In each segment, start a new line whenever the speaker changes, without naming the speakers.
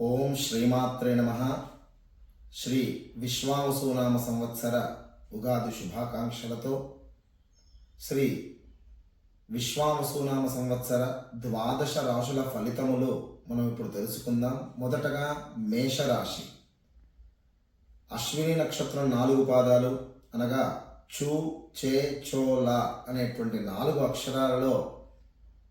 ఓం శ్రీమాత్రే నమ. శ్రీ విశ్వావసునామ సంవత్సర ఉగాది శుభాకాంక్షలతో శ్రీ విశ్వావసునామ సంవత్సర ద్వాదశ రాశుల ఫలితములు మనం ఇప్పుడు తెలుసుకుందాం. మొదటగా మేషరాశి. అశ్విని నక్షత్రం నాలుగు పాదాలు అనగా చూ చే చోలా అనేటువంటి నాలుగు అక్షరాలలో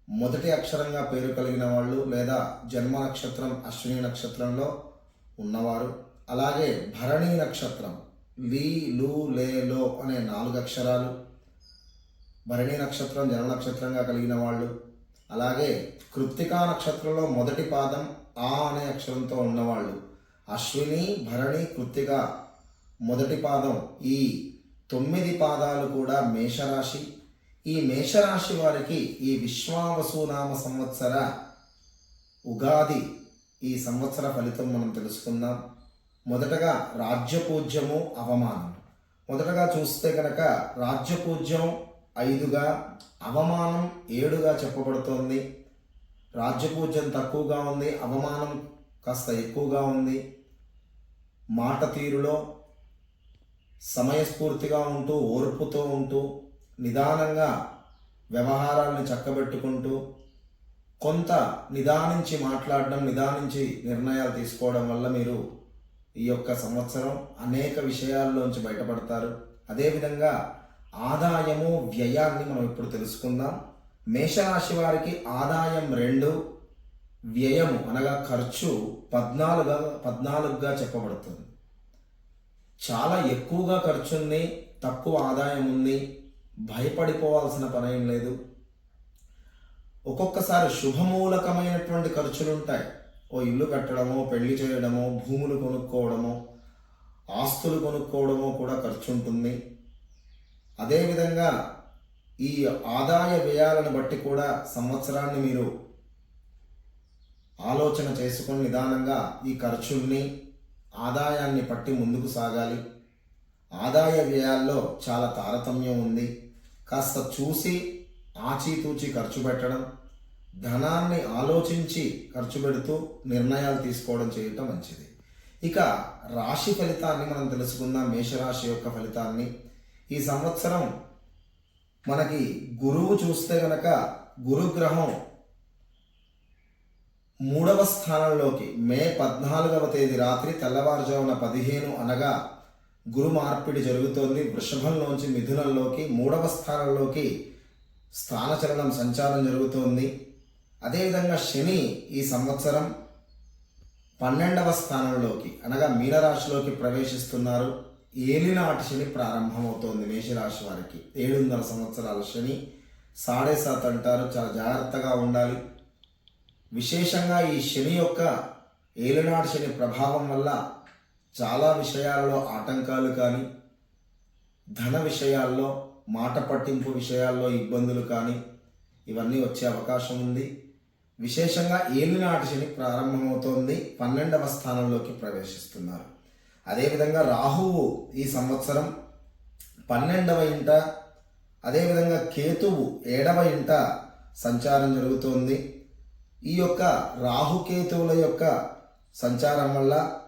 మొదటి అక్షరంగా పేరు కలిగిన వాళ్ళు లేదా జన్మ నక్షత్రం అశ్విని నక్షత్రంలో ఉన్నవారు. అలాగే భరణి నక్షత్రం లి లు లే లో అనే నాలుగు అక్షరాలు. భరణి నక్షత్రం జన్మ నక్షత్రంగా కలిగిన వాళ్ళు. అలాగే కృత్తికా నక్షత్రంలో మొదటి పాదం ఆ అనే అక్షరంతో ఉన్నవాళ్ళు. అశ్విని భరణి కృత్తిక మొదటి పాదం ఈ తొమ్మిది పాదాలు కూడా మేషరాశి. ఈ మేషరాశి వారికి ఈ విశ్వావసునామ సంవత్సర ఉగాది ఈ సంవత్సర ఫలితం మనం తెలుసుకుందాం. మొదటగా రాజ్యపూజ్యము అవమానం. మొదటగా చూస్తే కనుక రాజ్యపూజ్యం ఐదుగా అవమానం ఏడుగా చెప్పబడుతోంది. రాజ్యపూజ్యం తక్కువగా ఉంది అవమానం కాస్త ఎక్కువగా ఉంది. మాట తీరులో సమయస్ఫూర్తిగా ఉంటూ ఓర్పుతో ఉంటూ నిదానంగా వ్యవహారాలను చక్కబెట్టుకుంటూ కొంత నిదానించి మాట్లాడడం నిదానించి నిర్ణయాలు తీసుకోవడం వల్ల మీరు ఈ యొక్క సంవత్సరం అనేక విషయాల్లోంచి బయటపడతారు. అదేవిధంగా ఆదాయము వ్యయాన్ని మనం ఇప్పుడు తెలుసుకుందాం. మేషరాశి వారికి ఆదాయం రెండు వ్యయము అనగా ఖర్చు పద్నాలుగా పద్నాలుగుగా చెప్పబడుతుంది. చాలా ఎక్కువగా ఖర్చు ఉంది తక్కువ ఆదాయం ఉంది. భయపడిపోవాల్సిన పని ఏం లేదు. ఒక్కొక్కసారి శుభమూలకమైనటువంటి ఖర్చులు ఉంటాయి ఓ ఇల్లు కట్టడమో పెళ్ళి చేయడమో భూములు కొనుక్కోవడమో ఆస్తులు కొనుక్కోవడమో కూడా ఖర్చు ఉంటుంది అదేవిధంగా ఈ ఆదాయ వ్యయాలను బట్టి కూడా సంవత్సరాన్ని మీరు ఆలోచన చేసుకొని నిదానంగా ఈ ఖర్చుల్ని ఆదాయాన్ని పట్టి ముందుకు సాగాలి. ఆదాయ వ్యయాల్లో చాలా తారతమ్యం ఉంది. కాస్త చూసి ఆచితూచి ఖర్చు పెట్టడం ధనాన్ని ఆలోచించి ఖర్చు పెడుతూ నిర్ణయాలు తీసుకోవడం చేయటం మంచిది. ఇక రాశి ఫలితాన్ని మనం తెలుసుకుందాం. మేషరాశి యొక్క ఫలితాన్ని. ఈ సంవత్సరం మనకి గురువు చూస్తే గనక గురుగ్రహం మూడవ స్థానంలోకి మే పద్నాలుగవ తేదీ రాత్రి తెల్లవారుజామున పదిహేను అనగా గురు మార్పిడి జరుగుతోంది. వృషభంలోంచి మిథునంలోకి మూడవ స్థానంలోకి స్థానచలనం సంచారం జరుగుతోంది. అదేవిధంగా శని ఈ సంవత్సరం పన్నెండవ స్థానంలోకి అనగా మీనరాశిలోకి ప్రవేశిస్తున్నారు. ఏలినాటి శని ప్రారంభమవుతోంది మేషరాశి వారికి. ఏడున్నర సంవత్సరాల శని సాడే సాత్ అంటారు. చాలా జాగ్రత్తగా ఉండాలి. విశేషంగా ఈ శని యొక్క ఏలినాటి శని ప్రభావం వల్ల చాలా విషయాలలో ఆటంకాలు కానీ ధన విషయాల్లో మాట పట్టింపు విషయాల్లో ఇబ్బందులు కానీ ఇవన్నీ వచ్చే అవకాశం ఉంది. విశేషంగా ఏలినాటి శని ప్రారంభమవుతోంది. పన్నెండవ స్థానంలోకి ప్రవేశిస్తున్నారు. అదేవిధంగా రాహువు ఈ సంవత్సరం పన్నెండవ ఇంట అదేవిధంగా కేతువు ఏడవ ఇంట సంచారం జరుగుతోంది. ఈ యొక్క రాహుకేతువుల యొక్క సంచారం వల్ల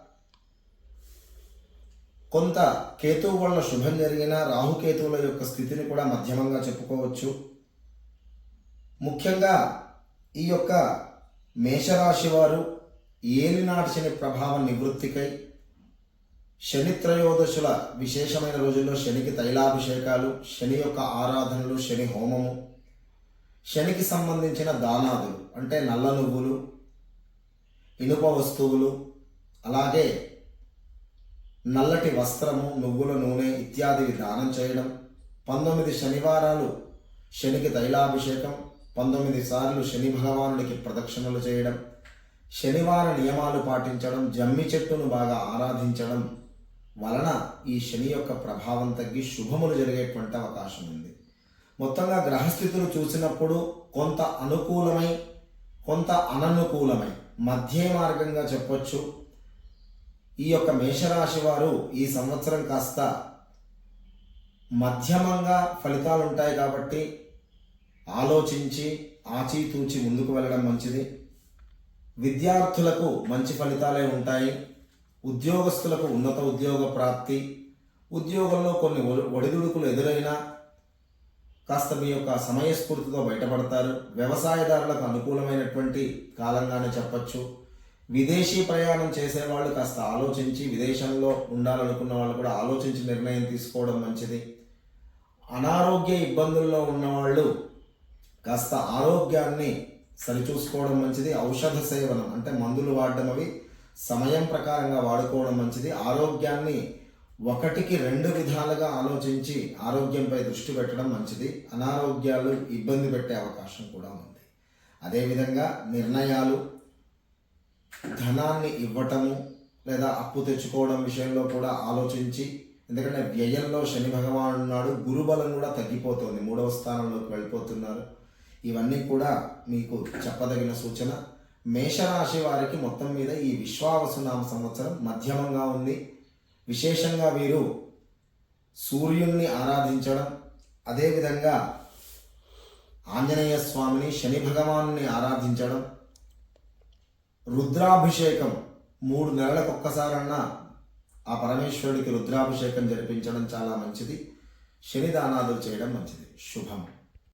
కొంత కేతువు వల్ల శుభం జరిగిన రాహుకేతువుల యొక్క స్థితిని కూడా మధ్యమంగా చెప్పుకోవచ్చు. ముఖ్యంగా ఈ యొక్క మేషరాశి వారు ఏలినాటి శని నివృత్తికై శని త్రయోదశుల విశేషమైన రోజుల్లో శనికి తైలాభిషేకాలు శని యొక్క ఆరాధనలు శని హోమము శనికి సంబంధించిన దానాదులు అంటే నల్ల నువ్వులు ఇనుప వస్తువులు అలాగే నల్లటి వస్త్రము నువ్వుల నూనె ఇత్యాదివి దానం చేయడం. పంతొమ్మిది శనివారాలు శనికి తైలాభిషేకం. పంతొమ్మిది సార్లు శని భగవానుడికి ప్రదక్షిణలు చేయడం. శనివార నియమాలు పాటించడం జమ్మి చెట్టును బాగా ఆరాధించడం వలన ఈ శని యొక్క ప్రభావం తగ్గి శుభములు జరిగేటువంటి అవకాశం ఉంది. మొత్తంగా గ్రహస్థితులు చూసినప్పుడు కొంత అనుకూలమై కొంత అననుకూలమై మధ్య మార్గంగా చెప్పొచ్చు. ఈ యొక్క మేషరాశి వారు ఈ సంవత్సరం కాస్త మధ్యమంగా ఫలితాలు ఉంటాయి కాబట్టి ఆలోచించి ఆచితూచి ముందుకు వెళ్ళడం మంచిది. విద్యార్థులకు మంచి ఫలితాలే ఉంటాయి. ఉద్యోగస్తులకు ఉన్నత ఉద్యోగ ప్రాప్తి. ఉద్యోగంలో కొన్ని ఒడి- ఒడిదుడుకులు ఎదురైనా కాస్త మీ యొక్క సమయస్ఫూర్తితో బయటపడతారు. వ్యవసాయదారులకు అనుకూలమైనటువంటి కాలంగానే చెప్పచ్చు. విదేశీ ప్రయాణం చేసేవాళ్ళు కాస్త ఆలోచించి విదేశంలో ఉండాలనుకున్న వాళ్ళు కూడా ఆలోచించి నిర్ణయం తీసుకోవడం మంచిది. అనారోగ్య ఇబ్బందుల్లో ఉన్నవాళ్ళు కాస్త ఆరోగ్యాన్ని సరిచూసుకోవడం మంచిది. ఔషధ సేవనం అంటే మందులు వాడడం అవి సమయం ప్రకారంగా వాడుకోవడం మంచిది. ఆరోగ్యాన్ని ఒకటికి రెండు విధాలుగా ఆలోచించి ఆరోగ్యంపై దృష్టి పెట్టడం మంచిది. అనారోగ్యాలు ఇబ్బంది పెట్టే అవకాశం కూడా ఉంది. అదేవిధంగా నిర్ణయాలు ధనాన్ని ఇవ్వటము లేదా అప్పు తెచ్చుకోవడం విషయంలో కూడా ఆలోచించి ఎందుకంటే వ్యయంలో శని భగవానుడు ఉన్నాడు గురుబలం కూడా తగ్గిపోతుంది మూడవ స్థానంలోకి వెళ్ళిపోతున్నారు. ఇవన్నీ కూడా మీకు చెప్పదగిన సూచన. మేషరాశి వారికి మొత్తం మీద ఈ విశ్వావసునామ సంవత్సరం మధ్యమంగా ఉంది. విశేషంగా వీరు సూర్యుణ్ణి ఆరాధించడం అదేవిధంగా ఆంజనేయ స్వామిని శని భగవాను ఆరాధించడం రుద్రాభిషేకం మూడు నెలలకు ఒక్కసారన్నా ఆ పరమేశ్వరుడికి రుద్రాభిషేకం జరిపించడం చాలా మంచిది. శని దానాదులు చేయడం మంచిది. శుభం.